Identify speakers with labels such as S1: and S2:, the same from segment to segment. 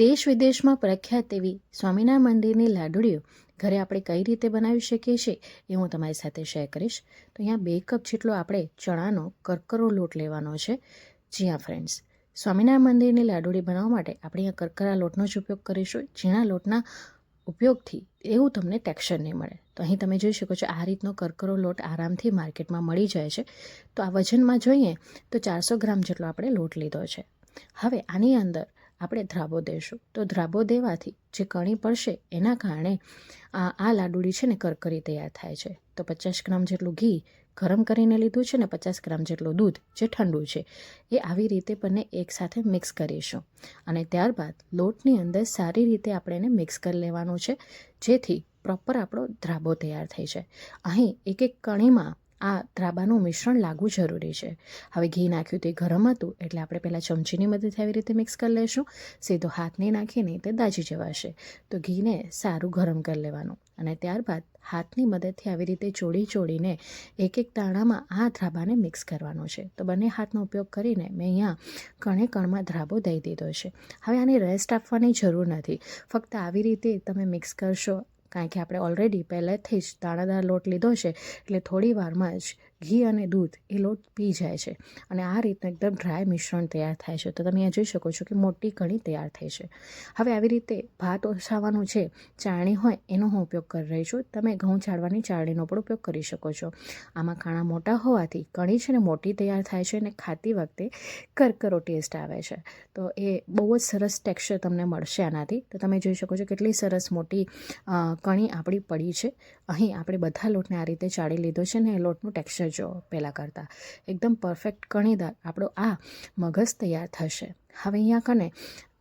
S1: દેશ વિદેશમાં પ્રખ્યાત એવી સ્વામિના મંદિરની લાડુળીઓ ઘરે આપણે કઈ રીતે બનાવી શકીએ છીએ એ હું તમારી સાથે શેર કરીશ. તો અહીંયા બે કપ જેટલો આપણે ચણાનો કરકરો લોટ લેવાનો છે. જી હા ફ્રેન્ડ્સ સ્વામિનારાયણ મંદિરની લાડુળી બનાવવા માટે આપણે અહીંયા કરકરા લોટનો જ ઉપયોગ કરીશું. ઝીણા લોટના ઉપયોગથી એવું તમને ટેક્સચર નહીં મળે. તો અહીં તમે જોઈ શકો છો આ રીતનો કરકરો લોટ આરામથી માર્કેટમાં મળી જાય છે. તો આ વજનમાં જોઈએ તો ચારસો ગ્રામ જેટલો આપણે લોટ લીધો છે. હવે આની અંદર આપણે ધ્રાબો દઈશું તો ધ્રાબો દેવાથી જે કણી પડશે એના કારણે આ આ લાડુળી છે ને કરકરી તૈયાર થાય છે. તો પચાસ ગ્રામ જેટલું ઘી ગરમ કરીને લીધું છે ને પચાસ ગ્રામ જેટલું દૂધ જે ઠંડુ છે, એ આવી રીતે બંને એકસાથે મિક્સ કરીશું. અને ત્યારબાદ લોટની અંદર સારી રીતે આપણે એને મિક્સ કરી લેવાનું છે, જેથી પ્રોપર આપણો ધ્રાબો તૈયાર થઈ જાય. અહીં એક એક કણીમાં આ દ્રાબાનું મિશ્રણ લાગવું જરૂરી છે. હવે ઘી નાખ્યું તે ગરમ હતું, એટલે આપણે પહેલાં ચમચીની મદદથી આવી રીતે મિક્સ કરી લઈશું. સીધો હાથને નાખીને તે દાજી જવાશે. તો ઘીને સારું ગરમ કરી લેવાનું. અને ત્યારબાદ હાથની મદદથી આવી રીતે ચોળી ચોળીને એક એક દાણામાં આ ધ્રાબાને મિક્સ કરવાનો છે. તો બંને હાથનો ઉપયોગ કરીને મેં અહીંયા કણે કણમાં ધ્રાબો દઈ દીધો છે. હવે આને રેસ્ટ આપવાની જરૂર નથી. ફક્ત આવી રીતે તમે મિક્સ કરશો કારણ કે આપણે ઓલરેડી પહેલેથી જ દાણાદાર લોટ લીધો છે એટલે થોડી વારમાં જ ઘી અને દૂધ એ લોટ પી જાય છે. અને આ રીતનું એકદમ ડ્રાય મિશ્રણ તૈયાર થાય છે. તો તમે અહીંયા જોઈ શકો છો કે મોટી કણી તૈયાર થઈ છે. હવે આવી રીતે ભાત ઓછાવાનું છે ચાળણી હોય એનો હું ઉપયોગ કરી રહી છું. તમે ઘઉં ચાળવાની ચાળણીનો પણ ઉપયોગ કરી શકો છો. આમાં ખાણા મોટા હોવાથી કણી છે ને મોટી તૈયાર થાય છે અને ખાતી વખતે કરકરો ટેસ્ટ આવે છે. તો એ બહુ જ સરસ ટેક્સચર તમને મળશે આનાથી. તો તમે જોઈ શકો છો કેટલી સરસ મોટી કણી આપણી પડી છે. અહીં આપણે બધા લોટને આ રીતે ચાળી લીધો છે ને એ લોટનું ટેક્સચર જો પહેલાં કરતાં. એકદમ પરફેક્ટ કણીદાર. આપણો આ મગજ તૈયાર થશે. હવે અહીંયા કને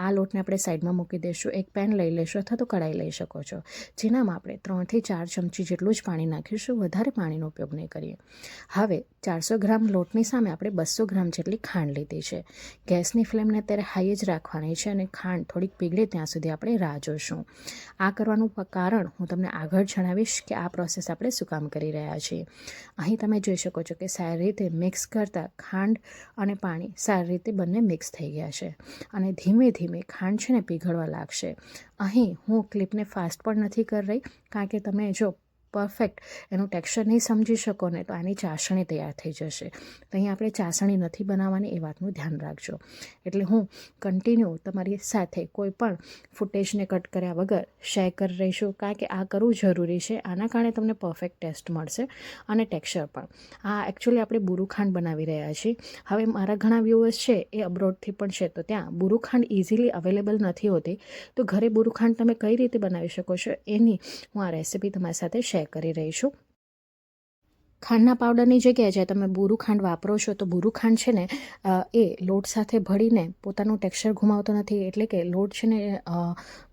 S1: આ લોટને આપણે સાઈડમાં મૂકી દઈશું. એક પેન લઈ લેશું અથવા તો કઢાઈ લઈ શકો છો. જેનામાં આપણે ત્રણથી ચાર ચમચી જેટલું જ પાણી નાખીશું. વધારે પાણીનો ઉપયોગ નહીં કરીએ. હવે ચારસો ગ્રામ લોટની સામે આપણે બસો ગ્રામ જેટલી ખાંડ લીધી છે. ગેસની ફ્લેમને અત્યારે હાઈ જ રાખવાની છે અને ખાંડ થોડીક પીગળે ત્યાં સુધી આપણે રાહ જોઈશું આ કરવાનું કારણ હું તમને આગળ જણાવીશ કે આ પ્રોસેસ આપણે શું કામ કરી રહ્યા છીએ. અહીં તમે જોઈ શકો છો કે સારી રીતે મિક્સ કરતાં ખાંડ અને પાણી સારી રીતે બંને મિક્સ થઈ ગયા છે. અને ધીમે ધીમે ધીમે ખાંડ છે ને પીઘળવા લાગશે. અહીં હું ક્લિપને ફાસ્ટ પણ નથી કરી રહી, કારણ કે તમે જો પરફેક્ટ એનું ટેક્સચર નહીં સમજી શકો ને તો આની ચાસણી તૈયાર થઈ જશે. તો અહીં આપણે ચાસણી નથી બનાવવાની એ વાતનું ધ્યાન રાખજો. એટલે હું કન્ટિન્યુ તમારી સાથે કોઈ પણ ફૂટેજને કટ કર્યા વગર શેર કરી રહીશું કારણ કે આ કરવું જરૂરી છે. આના કારણે તમને પરફેક્ટ ટેસ્ટ મળશે અને ટેક્સચર પણ. આ એકચ્યુઅલી આપણે બુરુખાંડ બનાવી રહ્યા છીએ. હવે મારા ઘણા વ્યૂઅર્સ છે એ અબ્રોડથી પણ છે. તો ત્યાં બુરુખાંડ ઇઝીલી અવેલેબલ નથી હોતી. તો ઘરે બુરુખાંડ તમે કઈ રીતે બનાવી શકો છો? એની હું આ રેસીપી તમારી સાથે શેર કરી રહી છું ખાંડના પાવડરની જગ્યાએ જે તમે બુરું ખાંડ વાપરો છો, તો બુરું ખાંડ છે ને એ લોટ સાથે ભળીને પોતાનું ટેક્સચર ગુમાવતો નથી, એટલે કે લોટ છે ને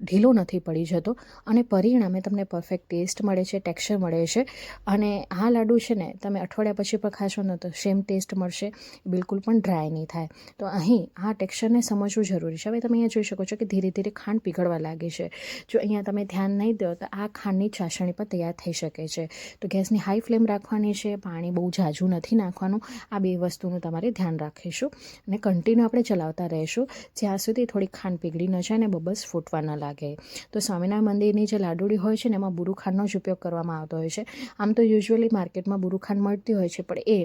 S1: ઢીલો નથી પડી જતો અને પરિણામે તમને પરફેક્ટ ટેસ્ટ મળે છે, ટેક્સચર મળે છે અને આ લાડુ છે ને, તમે અઠવાડિયા પછી પણ ખાશો ને, તો સેમ ટેસ્ટ મળશે, બિલકુલ પણ ડ્રાય નહીં થાય. તો અહીં આ ટેક્સચરને સમજવું જરૂરી છે. હવે તમે અહીંયા જોઈ શકો છો કે ધીરે ધીરે ખાંડ પીગળવા લાગે છે. જો અહીંયા તમે ધ્યાન નહીં દો, તો આ ખાંડની ચાસણી પણ તૈયાર થઈ શકે છે. તો ગેસની હાઈ ફ્લેમ રાખવાની છે, પાણી બહુ ઝાઝું નથી નાખવાનું. આ બે વસ્તુનું તમારે ધ્યાન રાખીશું અને કન્ટિન્યુ આપણે ચલાવતા રહીશું. જ્યાં સુધી થોડી ખાંડ પીગળી ન જાય અને બબલ્સ ફૂટવા ન લાગે. તો સ્વામિનારાયણ મંદિરની જે લાડુળી હોય છે ને, એમાં બુરુખાંડનો જ ઉપયોગ કરવામાં આવતો હોય છે. આમ તો યુઝ્યુઅલી માર્કેટમાં બુરુખાંડ મળતી હોય છે, પણ એ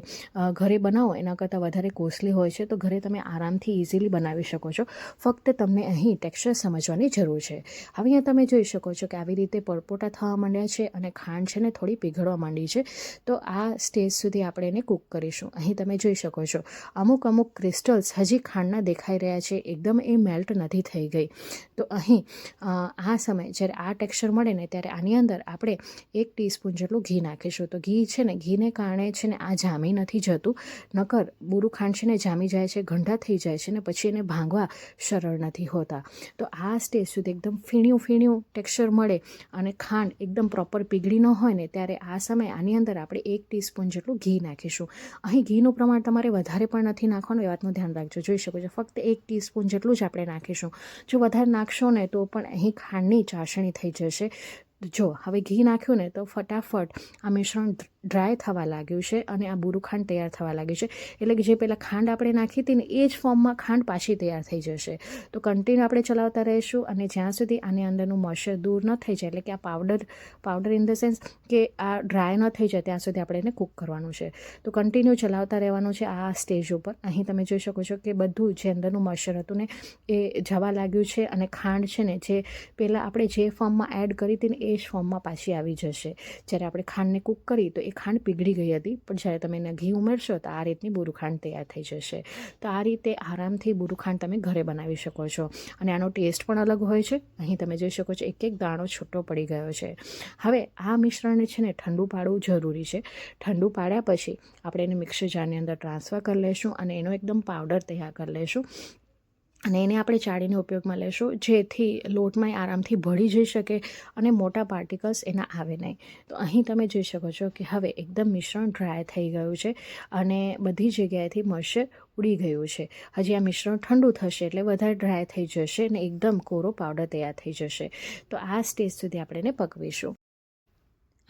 S1: ઘરે બનાવો, એના કરતાં વધારે કોસ્ટલી હોય છે, તો ઘરે તમે આરામથી ઇઝીલી બનાવી શકો છો. ફક્ત તમને અહીં ટેક્સચર સમજવાની જરૂર છે. હવે અહીંયા તમે જોઈ શકો છો કે આવી રીતે પરપોટા થવા માંડ્યા છે અને ખાંડ છે ને થોડી પીગળવા માંડી છે. તો આ સ્ટેજ સુધી આપણે એને કૂક કરીશું. અહીં તમે જોઈ શકો છો, અમુક અમુક ક્રિસ્ટલ્સ હજી ખાંડના દેખાઈ રહ્યા છે, એકદમ એ મેલ્ટ નથી થઈ ગઈ. તો અહીં આ સમય જ્યારે આ ટેક્સચર મળે ને ત્યારે આની અંદર આપણે એક ટીસ્પૂન જેટલું ઘી નાખીશું. તો ઘી છે ને, ઘીને કારણે છે ને આ જામી નથી જતું, નકર બુરું ખાંડ છે ને જામી જાય છે, ગંઢા થઈ જાય છે ને પછી એને ભાંગવા સરળ નથી હોતા. તો આ સ્ટેજ સુધી એકદમ ફીણ્યું ફીણ્યું ટેક્સચર મળે અને ખાંડ એકદમ પ્રોપર પીગળી ન હોય ને, ત્યારે આ સમયે આની અંદર આપણે એક ટીસ્પૂન જેટલું ઘી નાખીશું. અહીં ઘીનું પ્રમાણ તમારે વધારે પણ નથી નાખવાનું, એ વાતનું ધ્યાન રાખજો. જોઈ શકો છો, ફક્ત એક ટીસ્પૂન જેટલું જ આપણે નાખીશું. જો વધારે નાખશો ને તો પણ અહીં ખાંડની ચાસણી થઈ જશે. જો હવે ઘી નાખ્યું ને તો ફટાફટ આ મિશ્રણ ડ્રાય થવા લાગ્યું છે અને આ બુરું ખાંડ તૈયાર થવા લાગ્યું છે. એટલે કે જે પહેલાં ખાંડ આપણે નાખી હતી ને એ જ ફોર્મમાં ખાંડ પાછી તૈયાર થઈ જશે. તો કન્ટિન્યુ આપણે ચલાવતા રહીશું અને જ્યાં સુધી આની અંદરનું મોઇશ્ચર દૂર ન થઈ જાય, એટલે કે આ powder powder in the sense કે આ ડ્રાય ન થઈ જાય, ત્યાં સુધી આપણે એને કૂક કરવાનું છે. તો કન્ટિન્યુ ચલાવતા રહેવાનું છે આ સ્ટેજ ઉપર. અહીં તમે જોઈ શકો છો કે બધું જે અંદરનું મોઇશ્ચર હતું ને એ જવા લાગ્યું છે અને ખાંડ છે ને જે પહેલાં આપણે જે ફોર્મમાં એડ કરી હતી ને એ જ ફોર્મમાં પાછી આવી જશે. જ્યારે આપણે ખાંડને કૂક કરી તો એ ખાંડ પીગળી ગઈ હતી. પણ જ્યારે તમે એને ઘી ઉમેરશો, તો આ રીતની બુરું તૈયાર થઈ જશે. તો આ રીતે આરામથી બુરું તમે ઘરે બનાવી શકો છો. અને આનો ટેસ્ટ પણ અલગ હોય છે. અહીં તમે જોઈ શકો છો એક એક દાણો છૂટો પડી ગયો છે. હવે આ મિશ્રણને છે ને ઠંડુ પાડવું જરૂરી છે. ઠંડુ પાડ્યા પછી આપણે એને મિક્સર જારની અંદર ટ્રાન્સફર કરી લઈશું અને એનો એકદમ પાવડર તૈયાર કરી લઈશું અને એને આપણે ચાળીને ઉપયોગમાં લેશું, જેથી લોટમાં આરામથી ભળી જઈ શકે અને મોટા પાર્ટિકલ્સ એના આવે નહીં. તો અહીં તમે જોઈ શકો છો કે હવે એકદમ મિશ્રણ ડ્રાય થઈ ગયું છે અને બધી જગ્યાએથી મોઇશ્ચર ઉડી ગયું છે. હજી આ મિશ્રણ ઠંડુ થશે એટલે વધારે ડ્રાય થઈ જશે અને એકદમ કોરો પાવડર તૈયાર થઈ જશે. તો આ સ્ટેજ સુધી આપણે એને પકવીશું.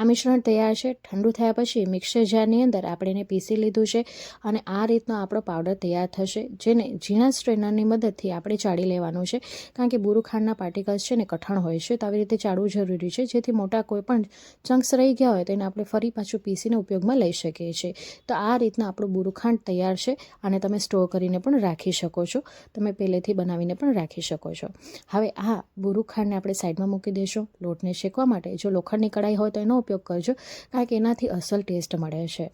S1: આ મિશ્રણ તૈયાર છે. ઠંડુ થયા પછી મિક્સર જારની અંદર આપણે એને પીસી લીધું છે અને આ રીતનો આપણો પાવડર તૈયાર થશે, જેને ઝીણા સ્ટ્રેનરની મદદથી આપણે ચાળી લેવાનું છે. કારણ કે બુરુ ખાંડના પાર્ટિકલ્સ છે ને કઠણ હોય છે, તો આવી રીતે ચાળવું જરૂરી છે. જેથી મોટા કોઈ પણ ચંક્સ રહી ગયા હોય તો એને આપણે ફરી પાછું પીસીને ઉપયોગમાં લઈ શકીએ છીએ. તો આ રીતના આપણું બુરુખાંડ તૈયાર છે અને તમે સ્ટોર કરીને પણ રાખી શકો છો. તમે પહેલેથી બનાવીને પણ રાખી શકો છો. હવે આ બુરુખાંડને આપણે સાઈડમાં મૂકી દઈશું લોટને શેકવા માટે. જો લોખંડની કડાઈ હોય તો એનો ઉપયોગ કરજો, કારણ કે એનાથી અસલ ટેસ્ટ મળે છે.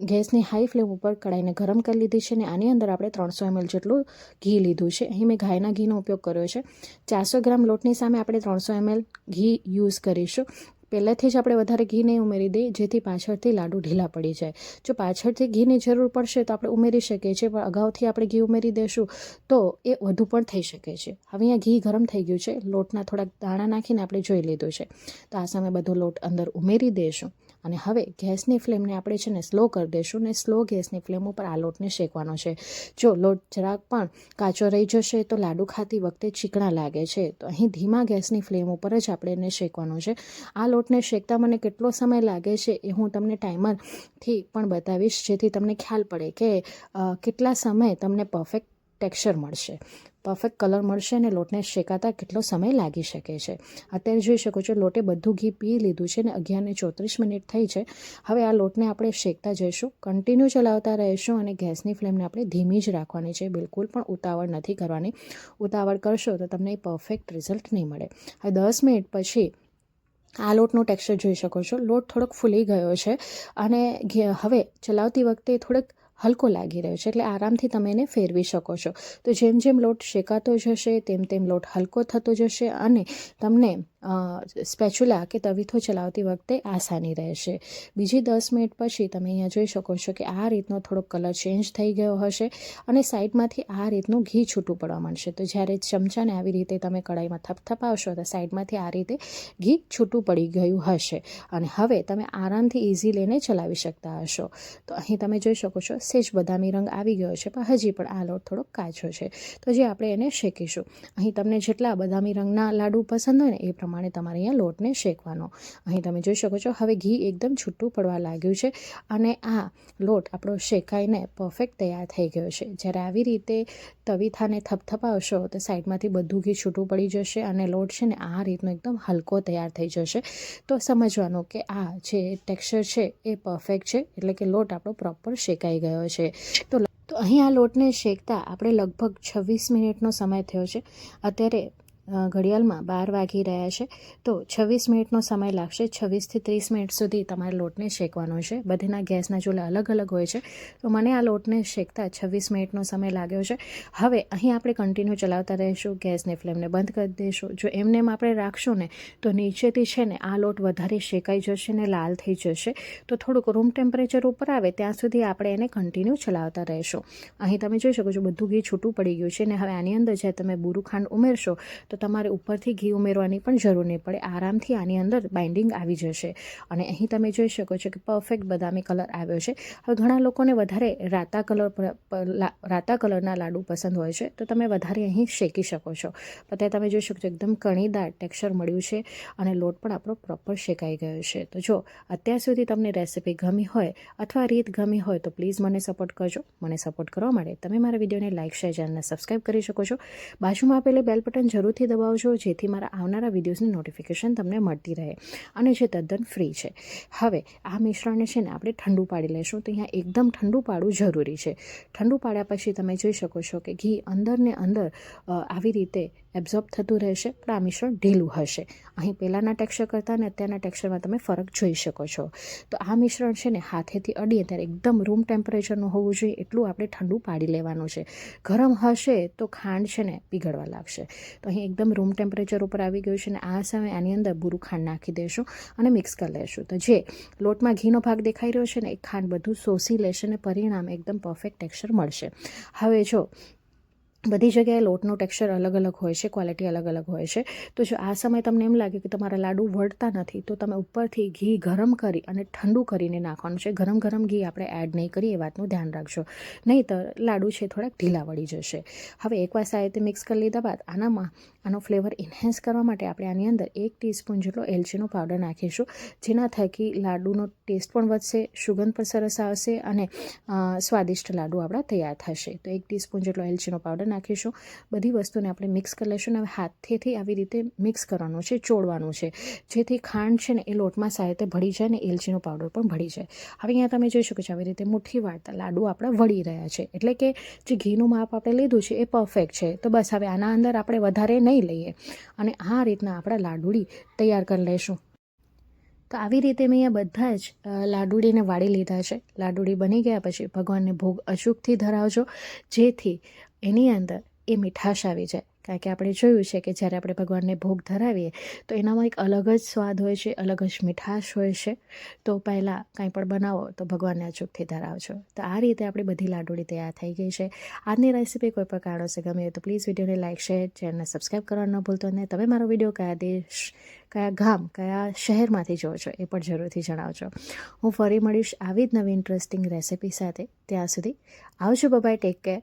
S1: ગેસની હાઈ ફ્લેમ ઉપર કડાઈને ગરમ કરી લીધી છે અને આની અંદર આપણે ત્રણસો એમએલ જેટલું ઘી લીધું છે. અહીં મેં ગાયના ઘીનો ઉપયોગ કર્યો છે. ચારસો ગ્રામ લોટની સામે આપણે ત્રણસો એમએલ ઘી યુઝ કરીશું. પહેલાંથી જ આપણે વધારે ઘી નહીં ઉમેરી દઈએ, જેથી પાછળથી લાડુ ઢીલા પડી જાય. જો પાછળથી ઘીની જરૂર પડશે તો આપણે ઉમેરી શકીએ છીએ, પણ અગાઉથી આપણે ઘી ઉમેરી દઈશું તો એ વધુ પણ થઈ શકે છે. હવે અહીંયા ઘી ગરમ થઈ ગયું છે, લોટના થોડાક દાણા નાખીને આપણે જોઈ લીધું છે. તો આ સમયે બધો લોટ અંદર ઉમેરી દઈશું અને હવે ગેસની ફ્લેમને આપણે છે ને સ્લો કરી દઈશું ને સ્લો ગેસની ફ્લેમ ઉપર આ લોટને શેકવાનો છે. જો લોટ જરાક પણ કાચો રહી જશે તો લાડુ ખાતી વખતે ચીકણા લાગે છે. તો અહીં ધીમા ગેસની ફ્લેમ ઉપર જ આપણે એને શેકવાનું છે. આ લોટને શેકતા મને કેટલો સમય લાગે છે એ હું તમને ટાઈમરથી પણ બતાવીશ, જેથી તમને ખ્યાલ પડે કે કેટલા સમય તમને પરફેક્ટ ટેક્સચર મળશે. પરફેક્ટ કલર મળશે અને લોટને શેકાતા કેટલો સમય લાગી શકે છે. અત્યારે જોઈ શકો છો, લોટે બધું ઘી પી લીધું છે ને અગિયારને ચોત્રીસ મિનિટ થઈ છે. હવે આ લોટને આપણે શેકતા જઈશું કન્ટિન્યુ ચલાવતા રહીશું અને ગેસની ફ્લેમને આપણે ધીમી જ રાખવાની છે. બિલકુલ પણ ઉતાવળ નથી કરવાની. ઉતાવળ કરશો તો તમને પરફેક્ટ રિઝલ્ટ નહીં મળે. હવે દસ મિનિટ પછી આ લોટનું ટેક્સચર જોઈ શકો છો. લોટ થોડોક ફૂલી ગયો છે અને હવે ચલાવતી વખતે થોડોક હલકો લાગી રહ્યો છે, એટલે આરામથી તમે એને ફેરવી શકો છો. તો જેમ જેમ લોટ શેકાતો જશે, તેમ તેમ લોટ હલકો થતો જશે અને તમને સ્પેચ્યુલા કે તવીથો ચલાવતી વખતે આસાની રહેશે. બીજી દસ મિનિટ પછી તમે અહીંયા જોઈ શકો છો કે આ રીતનો થોડોક કલર ચેન્જ થઈ ગયો હશે અને સાઈડમાંથી આ રીતનું ઘી છૂટું પડવા માંડશે. તો જ્યારે ચમચાને આવી રીતે તમે કડાઈમાં થપથપાવશો તો સાઈડમાંથી આ રીતે ઘી છૂટું પડી ગયું હશે. અને હવે તમે આરામથી ઇઝી લઈને ચલાવી શકતા હશો. તો અહીં તમે જોઈ શકો છો સેજ બદામી રંગ આવી ગયો છે, પણ હજી પણ આ લોટ થોડોક કાચો છે. તો જે આપણે એને શેકીશું. અહીં તમને જેટલા બદામી રંગના લાડુ પસંદ હોય ને એ પ્રમાણે તમારે અહીંયા લોટને શેકવાનો. અહીં તમે જોઈ શકો છો, હવે ઘી એકદમ છૂટું પડવા લાગ્યું છે અને આ લોટ આપણો શેકાઈને પરફેક્ટ તૈયાર થઈ ગયો છે. જ્યારે આવી રીતે તવીથાને થપથપાવશો, તો સાઈડમાંથી બધું ઘી છૂટું પડી જશે અને લોટ છે ને આ રીતનો એકદમ હલકો તૈયાર થઈ જશે. તો સમજવાનું કે આ જે ટેક્સચર છે એ પરફેક્ટ છે, એટલે કે લોટ આપણો પ્રોપર શેકાઈ ગયો છે. તો અહીં આ લોટને શેકતા આપણે લગભગ છવ્વીસ મિનિટનો સમય થયો છે. અત્યારે ઘડિયાળમાં બાર વાગી રહ્યા છે. તો છવ્વીસ મિનિટનો સમય લાગશે. છવ્વીસથી ત્રીસ મિનિટ સુધી તમારે લોટને શેકવાનો છે. બધીના ગેસના ચૂલા અલગ અલગ હોય છે. તો મને આ લોટને શેકતા છવ્વીસ મિનિટનો સમય લાગ્યો છે. હવે અહીં આપણે કન્ટિન્યુ ચલાવતા રહીશું. ગેસની ફ્લેમને બંધ કરી દઈશું. જો એમને એમ આપણે રાખશું ને, તો નીચેથી છે ને આ લોટ વધારે શેકાઈ જશે ને લાલ થઈ જશે. તો થોડુંક રૂમ ટેમ્પરેચર ઉપર આવે, ત્યાં સુધી આપણે એને કન્ટિન્યુ ચલાવતા રહીશું. અહીં તમે જોઈ શકો છો, બધું ઘી છૂટું પડી ગયું છે ને હવે આની અંદર જ્યારે તમે બુરું ખાંડ ઉમેરશો, તો તો તમારે ઉપરથી ઘી ઉમેરવાની પણ જરૂર નહીં પડે. આરામથી આની અંદર બાઇન્ડિંગ આવી જશે. અને અહીં તમે જોઈ શકો છો કે પરફેક્ટ બદામી કલર આવ્યો છે. હવે ઘણા લોકોને વધારે રાતા કલર રાતા કલરના લાડુ પસંદ હોય છે. તો તમે વધારે અહીં શેકી શકો છો. અત્યારે તમે જોઈ શકો છો એકદમ કણીદાર ટેક્સચર મળ્યું છે અને લોટ પણ આપણો પ્રોપર શેકાઈ ગયો છે. તો જો અત્યાર સુધી તમને રેસિપી ગમી હોય અથવા રીત ગમી હોય તો પ્લીઝ મને સપોર્ટ કરજો. મને સપોર્ટ કરવા માટે તમે મારા વિડીયોને લાઇક શેર ચેનલને સબસ્ક્રાઈબ કરી શકો છો. બાજુમાં આપેલી બેલ બટન જરૂરથી દબાવજો જેથી મારા આવનારા વિડીયોઝની નોટિફિકેશન તમને મળતી રહે. અને જે તદ્દન ફ્રી છે. હવે, આ મિશ્રણને છે ને આપણે ઠંડુ પાડી લઈશું તો અહીંયા એકદમ ઠંડુ પાડવું જરૂરી છે. ઠંડુ પાડ્યા પછી તમે જોઈ શકો છો કે ઘી અંદરને અંદર આવી રીતે એબ્ઝોર્બ થતું રહેશે, પણ આ મિશ્રણ ઢીલું હશે. અહીં પહેલાંના ટેક્સચર કરતાં ને અત્યારના ટેક્સચરમાં તમે ફરક જોઈ શકો છો. તો આ મિશ્રણ છે ને હાથેથી અડીએ ત્યારે એકદમ રૂમ ટેમ્પરેચરનું હોવું જોઈએ. એટલું આપણે ઠંડુ પાડી લેવાનું છે. ગરમ હશે તો ખાંડ છે ને પીગળવા લાગશે. તો અહીં એકદમ રૂમ ટેમ્પરેચર ઉપર આવી ગયું છે અને આ સમયે આની અંદર બુરું ખાંડ નાખી દઈશું અને મિક્સ કરી લેશું. તો જે લોટમાં ઘીનો ભાગ દેખાઈ રહ્યો છે ને, એ ખાંડ બધું શોષી લેશે અને પરિણામ એકદમ પરફેક્ટ ટેક્સચર મળશે. હવે જો બધી જગ્યાએ લોટનું ટેક્સચર અલગ અલગ હોય છે ક્વોલિટી અલગ અલગ હોય છે. તો જો આ સમય તમને એમ લાગે કે તમારા લાડુ વળતા નથી, તો તમે ઉપરથી ઘી ગરમ કરી અને ઠંડુ કરીને નાખવાનું છે. ગરમ ગરમ ઘી આપણે એડ નહીં કરીએ, એ વાતનું ધ્યાન રાખજો. નહીંતર લાડુ છે થોડાક ઢીલા વળી જશે. હવે એકવાર સારી રીતે મિક્સ કરી લીધા બાદ આનામાં, આનો ફ્લેવર ઇન્હેન્સ કરવા માટે આપણે આની અંદર એક ટીસ્પૂન જેટલો એલચીનો પાવડર નાખીશું, જેના થકી લાડુનો ટેસ્ટ પણ વધશે, સુગંધ પણ સરસ આવશે અને સ્વાદિષ્ટ લાડુ આપણા તૈયાર થશે. તો એક ટીસ્પૂન જેટલો એલચીનો પાવડર નાખીશું. બધી વસ્તુને આપણે મિક્સ કરી લઈશું અને હવે હાથેથી આવી રીતે મિક્સ કરવાનું છે, ચોળવાનું છે. જેથી ખાંડ છે ને એ લોટમાં સારી ભળી જાય ને એલચીનો પાવડર પણ ભળી જાય. હવે અહીંયા તમે જોઈ શકો છો આવી રીતે મુઠ્ઠી વાળતા લાડુ આપણા વળી રહ્યા છે. એટલે કે જે ઘીનું માપ આપણે લીધું છે એ પરફેક્ટ છે. તો બસ હવે આના અંદર આપણે વધારે નહીં લઈએ. અને આ રીતના આપણા લાડુડી તૈયાર કરી લઈશું. તો આવી રીતે મેં અહીંયા બધા જ લાડુડીને વાળી લીધા છે. લાડુડી બની ગયા પછી ભગવાનને ભોગ અચૂકથી ધરાવજો. જેથી એની અંદર એ મીઠાશ આવી જાય. કારણ કે આપણે જોયું છે કે જ્યારે આપણે ભગવાનને ભોગ ધરાવીએ, તો એનામાં એક અલગ જ સ્વાદ હોય છે, અલગ જ મીઠાશ હોય છે. તો પહેલાં કાંઈ પણ બનાવો, તો ભગવાનને અચૂકથી ધરાવજો. તો આ રીતે આપણી બધી લાડુડી તૈયાર થઈ ગઈ છે. આજની રેસીપી કોઈ પણ કારણોસર ગમે તો પ્લીઝ વિડીયોને લાઇક શેર, ચેનલને સબસ્ક્રાઈબ કરવાનું ન ભૂલતો. અને તમે મારો વીડિયો કયા દેશ, કયા ગામ, કયા શહેરમાંથી જોવો છો એ પણ જરૂરથી જણાવજો. હું ફરી મળીશ આવી જ નવી ઇન્ટરેસ્ટિંગ રેસીપી સાથે. ત્યાં સુધી આવજો bye bye take care